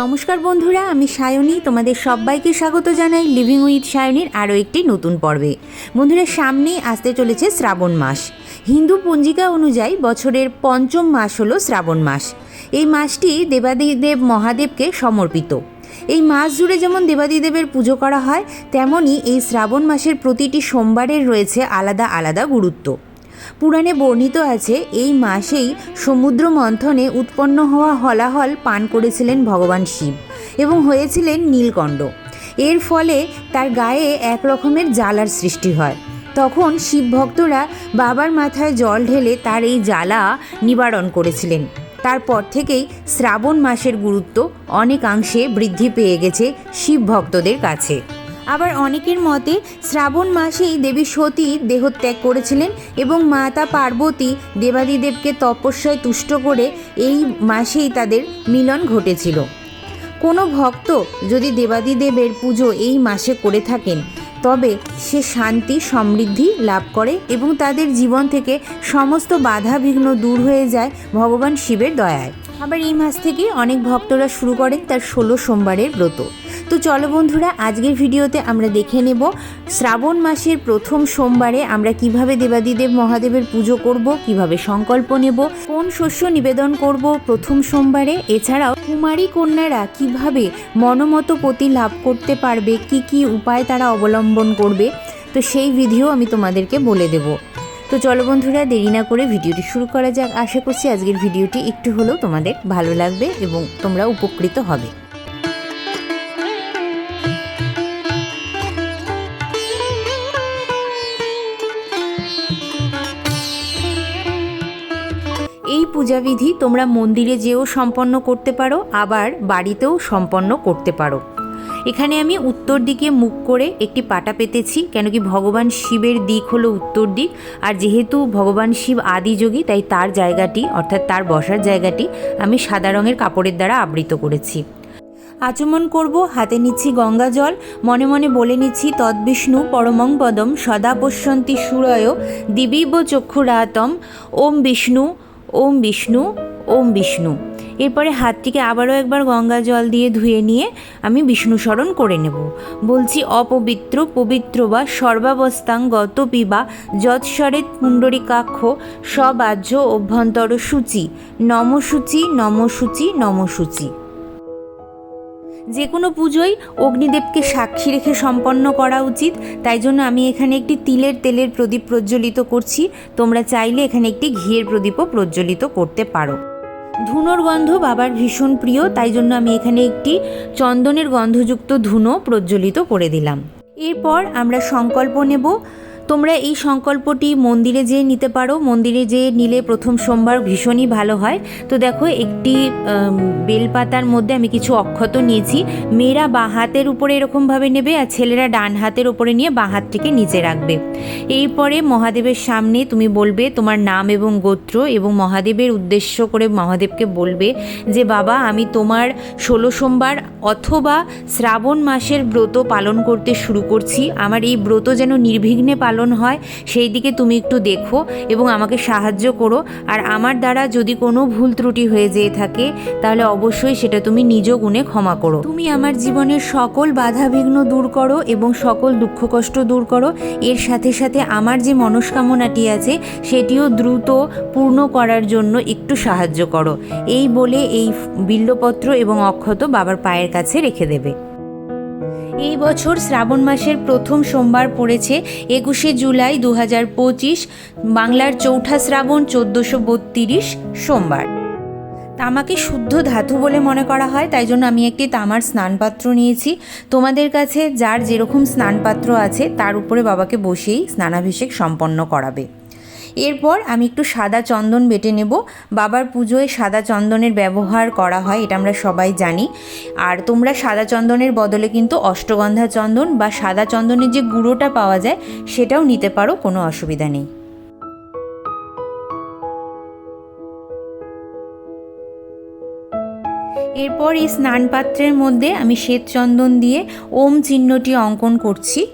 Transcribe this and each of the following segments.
নমস্কার বন্ধুরা, আমি সায়নী, তোমাদের সবাইকে স্বাগত জানাই লিভিং উইথ সায়নীর আরও একটি নতুন পর্বে। বন্ধুরা, সামনেই আসতে চলেছে শ্রাবণ মাস। হিন্দু পঞ্জিকা অনুযায়ী বছরের পঞ্চম মাস হলো শ্রাবণ মাস। এই মাসটি দেবাদিদেব মহাদেবকে সমর্পিত। এই মাস জুড়ে যেমন দেবাদিদেবের পুজো করা হয়, তেমনই এই শ্রাবণ মাসের প্রতিটি সোমবারের রয়েছে আলাদা আলাদা গুরুত্ব। পুরাণে বর্ণিত আছে, এই মাসেই সমুদ্র মন্থনে উৎপন্ন হওয়া হলাহল পান করেছিলেন ভগবান শিব এবং হয়েছিলেন নীলকণ্ঠ এর ফলে তার গায়ে এক রকমের জ্বালার সৃষ্টি হয়। তখন শিব ভক্তরা বাবার মাথায় জল ঢেলে তার এই জ্বালা নিবারণ করেছিলেন। তারপর থেকেই শ্রাবণ মাসের গুরুত্ব অনেকাংশে বৃদ্ধি পেয়ে গেছে শিব ভক্তদের কাছে। আবার অনেকের মতে শ্রাবণ মাসেই দেবী সতী দেহত্যাগ করেছিলেন এবং মাতা পার্বতী দেবাদিদেবকে তপস্যায় তুষ্ট করে এই মাসেই তাদের মিলন ঘটেছিল। কোনো ভক্ত যদি দেবাদিদেবের পুজো এই মাসে করে থাকেন, তবে সে শান্তি, সমৃদ্ধি লাভ করে এবং তাদের জীবন থেকে সমস্ত বাধা বিঘ্ন দূর হয়ে যায় ভগবান শিবের দয়ায়। আবার এই মাস থেকে অনেক ভক্তরা শুরু করেন তার ষোলো সোমবারের ব্রত। তো চলো বন্ধুরা, আজকের ভিডিওতে আমরা দেখে নেব শ্রাবণ মাসের প্রথম সোমবারে আমরা কীভাবে দেবাদিদেব মহাদেবের পুজো করব, কীভাবে সংকল্প নেব, কোন শস্য নিবেদন করব প্রথম সোমবারে, এছাড়াও কুমারী কন্যারা কীভাবে মনোমত পতি লাভ করতে পারবে, কি কি উপায় তারা অবলম্বন করবে, তো সেই ভিডিও আমি তোমাদেরকে বলে দেব। তো চলো বন্ধুরা, দেরি না করে ভিডিওটি শুরু করা যাক। আশা করছি আজকের ভিডিওটি একটু হলেও তোমাদের ভালো লাগবে এবং তোমরা উপকৃত হবে। এই পূজাবিধি তোমরা মন্দিরে যেও সম্পন্ন করতে পারো, আবার বাড়িতেও সম্পন্ন করতে পারো। এখানে আমি উত্তর দিকে মুখ করে একটি পাটা পেতেছি, কেন কি ভগবান শিবের দিক হলো উত্তর দিক। আর যেহেতু ভগবান শিব আদিযোগী, তাই তার জায়গাটি, অর্থাৎ তার বসার জায়গাটি, আমি সাদা রঙের কাপড়ের দ্বারা আবৃত করেছি। আচমন করব, হাতে নিচ্ছি গঙ্গা জল, মনে মনে বলে নিচ্ছি তদ্বিষ্ণু পরমং পদম, সদা পশ্যন্তি সুরয়, দিবীব চক্ষুরাতম, ওম বিষ্ণু ওম বিষ্ণু ওম বিষ্ণু। এরপরে হাতটিকে আবারও একবার গঙ্গা জল দিয়ে ধুয়ে নিয়ে আমি বিষ্ণু স্মরণ করে নেব। বলছি, অপবিত্র, পবিত্র বা সর্বাবস্থাং গত পিবা যৎস্বরে পুণ্ডরিকাক্ষ সবাহ্য অভ্যন্তর সূচি, নমসূচি নমসূচি নমসূচি। যে কোনো পুজোই অগ্নিদেবকে সাক্ষী রেখে সম্পন্ন করা উচিত। তাই জন্য আমি এখানে একটি তিলের তেলের প্রদীপ প্রজ্বলিত করছি। তোমরা চাইলে এখানে একটি ঘিয়ের প্রদীপও প্রজ্বলিত করতে পারো। ধুনোর গন্ধ বাবার ভীষণ প্রিয়, তাই জন্য আমি এখানে একটি চন্দনের গন্ধযুক্ত ধুনো প্রজ্বলিত করে দিলাম। এরপর আমরা সংকল্প নেব তোমরা এই সংকল্পটি মন্দিরে যেয়ে নিতে পারো। মন্দিরে যেয়ে নিলে প্রথম সোমবার ভীষণই ভালো হয়। তো দেখো, একটি বেলপাতার মধ্যে আমি কিছু অক্ষত নিয়েছি। মেয়েরা বাঁ হাতের উপরে এরকমভাবে নেবে আর ছেলেরা ডান হাতের উপরে নিয়ে বাঁ হাতটিকে নিচে রাখবে। এরপরে মহাদেবের সামনে তুমি বলবে তোমার নাম এবং গোত্র এবং মহাদেবের উদ্দেশ্য করে মহাদেবকে বলবে যে, বাবা, আমি তোমার ষোলো সোমবার অথবা শ্রাবণ মাসের ব্রত পালন করতে শুরু করছি। আমার এই ব্রত যেন নির্বিঘ্নে পালন হয়, সেই দিকে তুমি একটু দেখো এবং আমাকে সাহায্য করো। আর আমার দ্বারা যদি কোনো ভুল ত্রুটি হয়ে যেয়ে থাকে, তাহলে অবশ্যই সেটা তুমি নিজ গুণে ক্ষমা করো। তুমি আমার জীবনের সকল বাধা বিঘ্ন দূর করো এবং সকল দুঃখ কষ্ট দূর করো। এর সাথে সাথে আমার যে মনস্কামনাটি আছে, সেটিও দ্রুত পূর্ণ করার জন্য একটু সাহায্য করো। এই বলে এই বিল্লপত্র এবং অক্ষত বাবার পায়ের কাছে রেখে দেবে। এই বছর শ্রাবণ মাসের প্রথম সোমবার পড়েছে একুশে জুলাই দু হাজার পঁচিশ, বাংলার চৌঠা শ্রাবণ চোদ্দোশো বত্রিশ সোমবার। তামাকে শুদ্ধ ধাতু বলে মনে করা হয়, তাই জন্য আমি একটি তামার স্নানপাত্র নিয়েছি। তোমাদের কাছে যার যেরকম স্নানপাত্র আছে, তার উপরে বাবাকে বসেই স্নানাভিষেক সম্পন্ন করাবে। এরপর আমি একটু সাদা চন্দন বেটে নেব। বাবার পুজোয় সাদা চন্দনের ব্যবহার করা হয়, এটা আমরা সবাই জানি। আর তোমরা সাদা চন্দনের বদলে কিন্তু অষ্টগন্ধা চন্দন বা সাদা চন্দনের যে গুঁড়োটা পাওয়া যায়, সেটাও নিতে পারো, কোনো অসুবিধা নেই। এরপর এই স্নান পাত্রের মধ্যে আমি শ্বেত চন্দন দিয়ে ওম চিহ্নটি অঙ্কন করছি।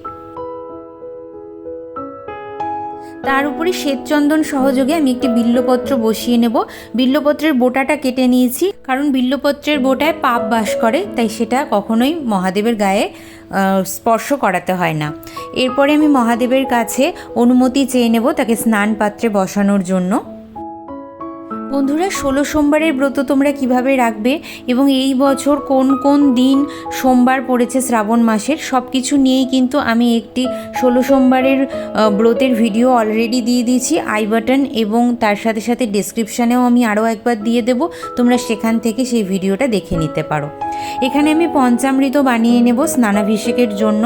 তার উপরে শ্বেতচন্দন সহযোগে আমি একটি বিল্লপত্র বসিয়ে নেব। বিল্লপত্রের বোটাটা কেটে নিয়েছি, কারণ বিল্লপত্রের বোটায় পাপ বাস করে, তাই সেটা কখনোই মহাদেবের গায়ে স্পর্শ করাতে হয় না। এরপরে আমি মহাদেবের কাছে অনুমতি চেয়ে নেব তাকে স্নান পাত্রে বসানোর জন্য। বন্ধুরা, ষোলো সোমবারের ব্রত তোমরা কীভাবে রাখবে এবং এই বছর কোন কোন দিন সোমবার পড়েছে শ্রাবণ মাসের সব কিছু নিয়েই কিন্তু আমি একটি ষোলো সোমবারের ব্রতের ভিডিও অলরেডি দিয়ে দিয়েছি। আই বাটন এবং তার সাথে সাথে ডেসক্রিপশানেও আমি আরও একবার দিয়ে দেবো। তোমরা সেখান থেকে সেই ভিডিওটা দেখে নিতে পারো। এখানে আমি পঞ্চামৃত বানিয়ে নেব স্নানাভিষেকের জন্য।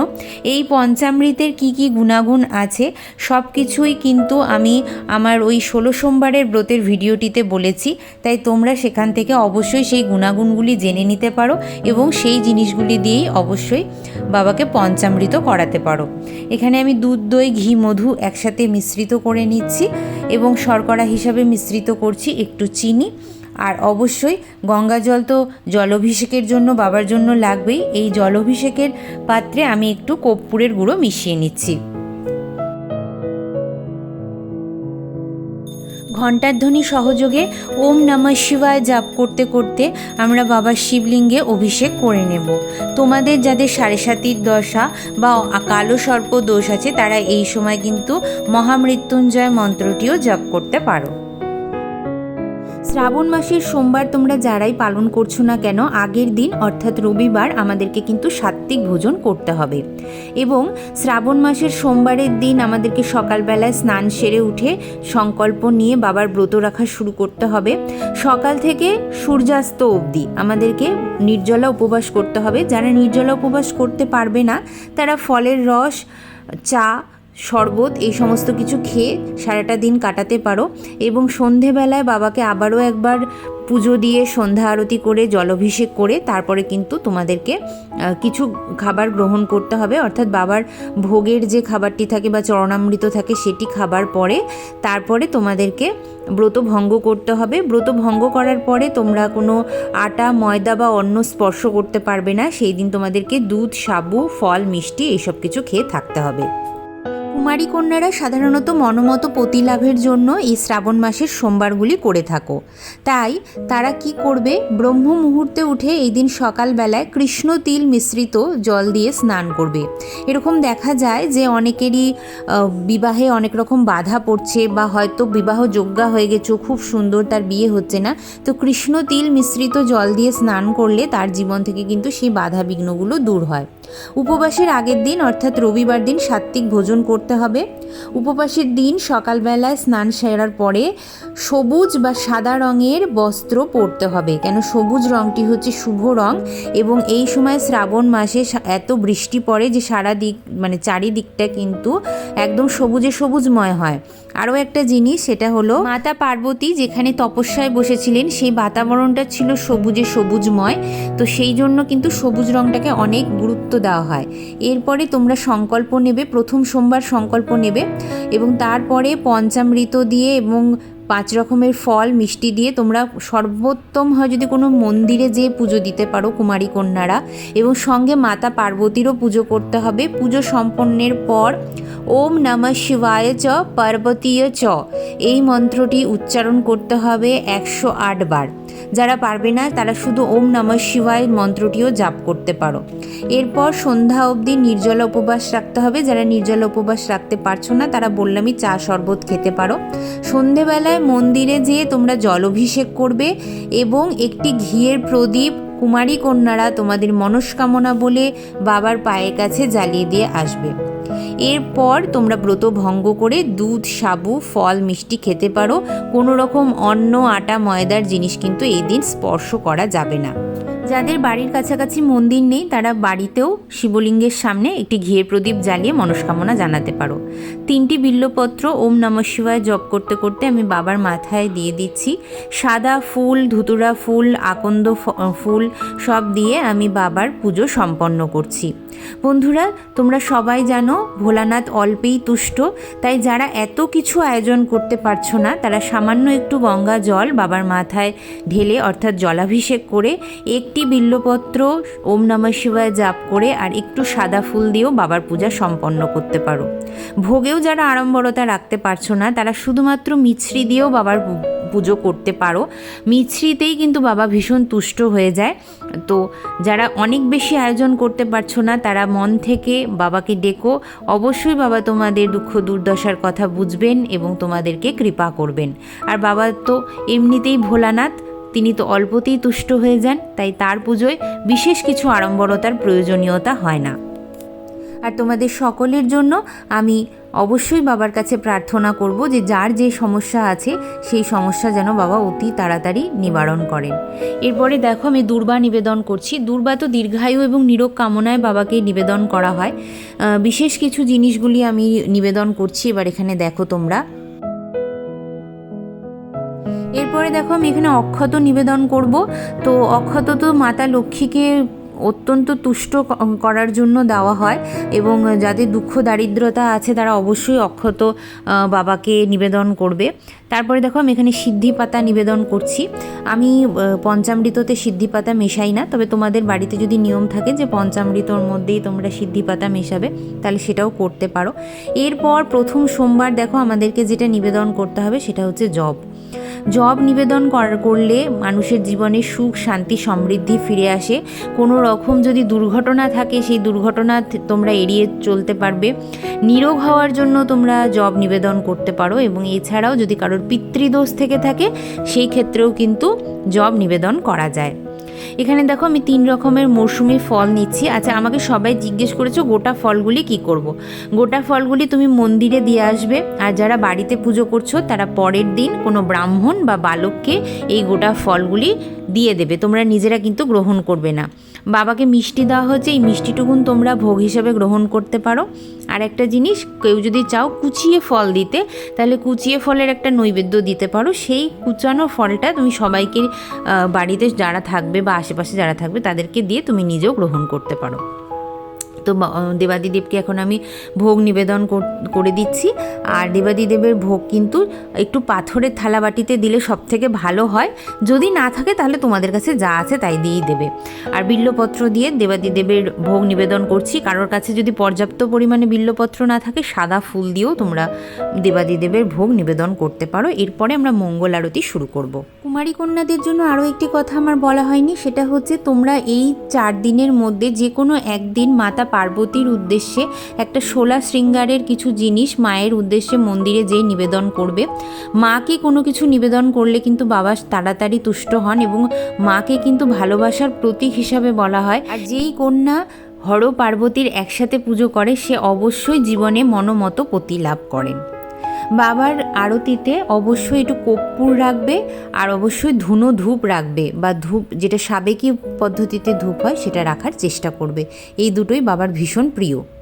এই পঞ্চামৃতের কি কি গুণাগুণ আছে সব কিছুই কিন্তু আমি আমার ওই ষোলো সোমবারের ব্রতের ভিডিওটিতে বলেছি, তাই তোমরা সেখান থেকে অবশ্যই সেই গুণাগুণগুলি জেনে নিতে পারো এবং সেই জিনিসগুলি দিয়েই অবশ্যই বাবাকে পঞ্চামৃত করাতে পারো। এখানে আমি দুধ, দই, ঘি, মধু একসাথে মিশ্রিত করে নিচ্ছি এবং শর্করা হিসাবে মিশ্রিত করছি একটু চিনি। আর অবশ্যই গঙ্গা জল তো জলভিষেকের জন্য বাবার জন্য লাগবেই। এই জলভিষেকের পাত্রে আমি একটু কর্পূরের গুঁড়ো মিশিয়ে নিচ্ছি। ঘণ্টার ধ্বনি সহযোগে ওম নমঃ শিবায় জাপ করতে করতে আমরা বাবার শিবলিঙ্গে অভিষেক করে নেব। তোমাদের যাদের সাড়ে সাতির দশা বা কালো সর্প দোষ আছে, তারা এই সময় কিন্তু মহামৃত্যুঞ্জয় মন্ত্রটিও জাপ করতে পারো। শ্রাবণ মাসের সোমবার তোমরা যারাই পালন করছ না কেন, আগের দিন, অর্থাৎ রবিবার, আমাদেরকে কিন্তু সাত্ত্বিক ভোজন করতে হবে। এবং শ্রাবণ মাসের সোমবারের দিন আমাদেরকে সকালবেলায় স্নান সেরে উঠে সংকল্প নিয়ে বাবার ব্রত রাখা শুরু করতে হবে। সকাল থেকে সূর্যাস্ত অবধি আমাদেরকে নির্জলা উপবাস করতে হবে। যারা নির্জলা উপবাস করতে পারবে না, তারা ফলের রস, চা শরবত, এই সমস্ত কিছু খেয়ে সারাটা দিন কাটাতে পারো এবং সন্ধেবেলায় বাবাকে আবারও একবার পুজো দিয়ে সন্ধ্যা আরতি করে, জলভিষেক করে তারপরে কিন্তু তোমাদেরকে কিছু খাবার গ্রহণ করতে হবে। অর্থাৎ বাবার ভোগের যে খাবারটি থাকে বা চরণামৃত থাকে সেটি খাবার পরে তারপরে তোমাদেরকে ব্রত ভঙ্গ করতে হবে। ব্রত ভঙ্গ করার পরে তোমরা কোনো আটা, ময়দা বা অন্য স্পর্শ করতে পারবে না। সেই দিন তোমাদেরকে দুধ, সাবু, ফল, মিষ্টি এইসব কিছু খেয়ে থাকতে হবে। কুমারী কন্যারা সাধারণত মনোমত পতি লাভের জন্য এই শ্রাবণ মাসের সোমবারগুলি করে থাকো। তাই তারা কি করবে? ব্রহ্ম মুহূর্তে উঠে এই দিন সকালবেলায় কৃষ্ণ তিল মিশ্রিত জল দিয়ে স্নান করবে। এরকম দেখা যায় যে অনেকেরই বিবাহে অনেক রকম বাধা পড়ছে বা হয়তো বিবাহ যোগ্যা হয়ে গেছে, খুব সুন্দর তার বিয়ে হচ্ছে না। তো কৃষ্ণ তিল মিশ্রিত জল দিয়ে স্নান করলে তার জীবন থেকে কিন্তু সেই বাধা বিঘ্নগুলো দূর হয়। উপবাসের আগের দিন, অর্থাৎ রবিবার দিন সাত্ত্বিক ভোজন করতে হবে। উপবাসের দিন সকালবেলায় স্নান সেরার পরে সবুজ বা সাদা রঙের বস্ত্র পরতে হবে। কেন সবুজ রঙটি হচ্ছে শুভ রং এবং এই সময় শ্রাবণ মাসে এত বৃষ্টি পড়ে যে সারা দিক মানে চারিদিকটা কিন্তু একদম সবুজে সবুজময় হয়। আরও একটা জিনিস, সেটা হলো মাতা পার্বতী যেখানে তপস্যায় বসেছিলেন, সেই বাতাবরণটা ছিল সবুজে সবুজময়। তো সেই জন্য কিন্তু সবুজ রংটাকে অনেক গুরুত্ব দেওয়া হয়। এরপরে তোমরা সংকল্প নেবে, প্রথম সোমবার সংকল্প নেবে এবং তারপরে পঞ্চামৃত দিয়ে এবং পাঁচ রকমের ফল, মিষ্টি দিয়ে তোমরা সর্বোত্তম হয় যদি কোনো মন্দিরে যেয়ে পুজো দিতে পারো কুমারী কন্যারা। এবং সঙ্গে মাতা পার্বতীরও পুজো করতে হবে। পুজো সম্পন্নের পর ওম নমঃ শিবায় চ, পার্বতীয় চ। এই মন্ত্রটি উচ্চারণ করতে হবে একশো আট বার। যারা পারবে না, তারা শুধু ওম নমঃ শিবায় মন্ত্রটিও জাপ করতে পারো। এরপর সন্ধ্যা অবধি নির্জলা উপবাস রাখতে হবে। যারা নির্জলা উপবাস রাখতে পারছ না, তারা বললামই চা শরবত খেতে পারো। সন্ধেবেলায় মন্দিরে যেয়ে তোমরা জল অভিষেক করবে এবং একটি ঘিয়ের প্রদীপ কুমারী কন্যারা তোমাদের মনস্কামনা বলে বাবার পায়ের কাছে জ্বালিয়ে দিয়ে আসবে। এরপর তোমরা ব্রত ভঙ্গ করে দুধ, সাবু, ফল, মিষ্টি খেতে পারো। কোনো রকম অন্ন, আটা, ময়দার জিনিস কিন্তু এই দিন স্পর্শ করা যাবে না। যাদের বাড়ির কাছাকাছি মন্দির নেই, তারা বাড়িতেও শিবলিঙ্গের সামনে একটি ঘিয়ের প্রদীপ জ্বালিয়ে মনস্কামনা জানাতে পারো। তিনটি বিল্লপত্র ওম নমঃ শিবায় জপ করতে করতে আমি বাবার মাথায় দিয়ে দিচ্ছি। সাদা ফুল, ধুতুরা ফুল, আকন্দ ফুল সব দিয়ে আমি বাবার পুজো সম্পন্ন করছি। বন্ধুরা, তোমরা সবাই জানো, ভোলানাথ অল্পেই তুষ্ট, তাই যারা এত কিছু আয়োজন করতে পারছ না, তারা সামান্য একটু গঙ্গা জল বাবার মাথায় ঢেলে, অর্থাৎ জলাভিষেক করে একটু একটি বিল্লপত্র ওম নমঃ শিবায় জাপ করে আর একটু সাদা ফুল দিয়েও বাবার পূজা সম্পন্ন করতে পারো। ভোগেও যারা আড়ম্বরতা রাখতে পারছ না, তারা শুধুমাত্র মিছরি দিয়েও বাবার পুজো করতে পারো। মিছরিতেই কিন্তু বাবা ভীষণ তুষ্ট হয়ে যায়। তো যারা অনেক বেশি আয়োজন করতে পারছ না, তারা মন থেকে বাবাকে ডেকো। অবশ্যই বাবা তোমাদের দুঃখ দুর্দশার কথা বুঝবেন এবং তোমাদেরকে কৃপা করবেন। আর বাবা তো এমনিতেই ভোলানাথ তিনি তো অল্পতেই তুষ্ট হয়ে যান, তাই তার পুজোয় বিশেষ কিছু আড়ম্বরতার প্রয়োজনীয়তা হয় না। আর তোমাদের সকলের জন্য আমি অবশ্যই বাবার কাছে প্রার্থনা করব যে যার যে সমস্যা আছে, সেই সমস্যা যেন বাবা অতি তাড়াতাড়ি নিবারণ করেন। এরপরে দেখো, আমি দুর্বা নিবেদন করছি। দুর্বা তো দীর্ঘায়ু এবং নিরোগ কামনায় বাবাকে নিবেদন করা হয়। বিশেষ কিছু জিনিসগুলি আমি নিবেদন করছি। এবার এখানে দেখো তোমরা। এরপরে দেখো আমি এখানে অক্ষত নিবেদন করব। তো অক্ষত তো মাতা লক্ষ্মীকে অত্যন্ত তুষ্ট করার জন্য দেওয়া হয় এবং যাদের দুঃখ দারিদ্রতা আছে তারা অবশ্যই অক্ষত বাবাকে নিবেদন করবে। তারপরে দেখো আমি এখানে সিদ্ধি পাতা নিবেদন করছি। আমি পঞ্চামৃততে সিদ্ধি পাতা মেশাই না, তবে তোমাদের বাড়িতে যদি নিয়ম থাকে যে পঞ্চামৃতর মধ্যেই তোমরা সিদ্ধি পাতা মেশাবে, তাহলে সেটাও করতে পারো। এরপর প্রথম সোমবার দেখো আমাদেরকে যেটা নিবেদন করতে হবে সেটা হচ্ছে জব জব নিবেদন করলে মানুষের জীবনে সুখ, শান্তি, সমৃদ্ধি ফিরে আসে। কোনো রকম যদি দুর্ঘটনা থাকে, সেই দুর্ঘটনা তোমরা এড়িয়ে চলতে পারবে। নিরোগ হওয়ার জন্য তোমরা জব নিবেদন করতে পারো এবং এছাড়াও যদি কারোর পিতৃদোষ থেকে থাকে, সেই ক্ষেত্রেও কিন্তু জব নিবেদন করা যায়। এখানে দেখো আমি তিন রকমের মৌসুমি ফল নিচ্ছি। আচ্ছা আমাকে সবাই জিজ্ঞেস করেছ গোটা ফলগুলি কি করব। গোটা ফলগুলি তুমি মন্দিরে দিয়ে আসবে। আর যারা বাড়িতে পুজো করছ, তারা পরের দিন কোনো ব্রাহ্মণ বা বালককে এই গোটা ফলগুলি দিয়ে দেবে। তোমরা নিজেরা কিন্তু গ্রহণ করবে না। বাবাকে মিষ্টি দেওয়া হচ্ছে এই মিষ্টিটুকুন তোমরা ভোগ হিসাবে গ্রহণ করতে পারো। আর একটা জিনিস, কেউ যদি চাও কুচিয়ে ফল দিতে, তাহলে কুচিয়ে ফলের একটা নৈবেদ্য দিতে পারো। সেই কুচানো ফলটা তুমি সবাইকে বাড়িতে যারা থাকবে বা আশেপাশে যারা থাকবে, তাদেরকে দিয়ে তুমি নিজেও গ্রহণ করতে পারো। তো দেবাদিদেবকে এখন আমি ভোগ নিবেদন করে দিচ্ছি। আর দেবাদিদেবের ভোগ কিন্তু একটু পাথরের থালা বাটিতে দিলে সব থেকে ভালো হয়। যদি না থাকে তাহলে তোমাদের কাছে যা আছে তাই দিয়েই দেবে। আর বিল্লপত্র দিয়ে দেবাদিদেবের ভোগ নিবেদন করছি। কারোর কাছে যদি পর্যাপ্ত পরিমাণে বিল্লপত্র না থাকে, সাদা ফুল দিয়েও তোমরা দেবাদিদেবের ভোগ নিবেদন করতে পারো। এরপরে আমরা মঙ্গল আরতি শুরু করব। কুমারী কন্যাদের জন্য আরও একটি কথা আমার বলা হয়নি। সেটা হচ্ছে তোমরা এই চার দিনের মধ্যে যে কোনো একদিন মাতা পার্বতীর উদ্দেশ্যে একটা শোলা শৃঙ্গারের কিছু জিনিস মায়ের উদ্দেশ্যে মন্দিরে যেয়ে নিবেদন করবে। মাকে কোনো কিছু নিবেদন করলে কিন্তু বাবা তাড়াতাড়ি তুষ্ট হন এবং মাকে কিন্তু ভালোবাসার প্রতীক হিসাবে বলা হয়। আর যেই কন্যা হর পার্বতীর একসাথে পুজো করে, সে অবশ্যই জীবনে মনোমতো পতি লাভ করেন। বাবার আরতিতে অবশ্যই একটু কর্পূর রাখবে আর অবশ্যই ধুনো ধূপ রাখবে বা ধূপ যেটা সাবেকি পদ্ধতিতে ধূপ হয় সেটা রাখার চেষ্টা করবে। এই দুটোই বাবার ভীষণ প্রিয়।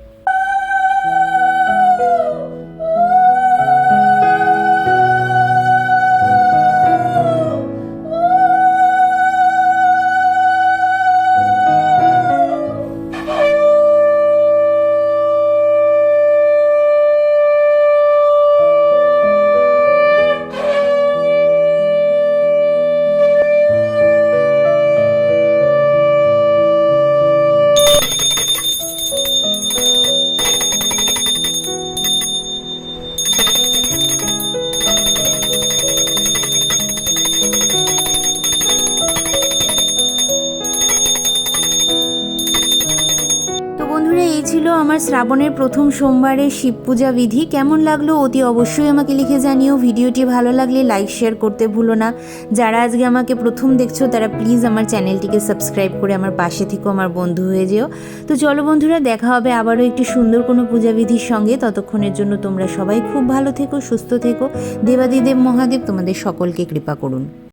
বন্ধুরা, এই ছিল আমার শ্রাবণের প্রথম সোমবারের শিব পূজা বিধি। কেমন লাগল অতি অবশ্যই আমাকে লিখে জানিও। ভিডিওটি ভালো লাগলে লাইক, শেয়ার করতে ভুলো না। যারা আজকে আমাকে প্রথম দেখছ, তারা প্লিজ আমার চ্যানেলটিকে সাবস্ক্রাইব করে আমার পাশে থেকেও আমার বন্ধু হয়ে যেও। তো চলো বন্ধুরা, দেখা হবে আবারও একটি সুন্দর কোনো পূজাবিধির সঙ্গে। ততক্ষণের জন্য তোমরা সবাই খুব ভালো থেকো, সুস্থ থেকো। দেবাদিদেব মহাদেব, তোমাদের সকলকে কৃপা করুন।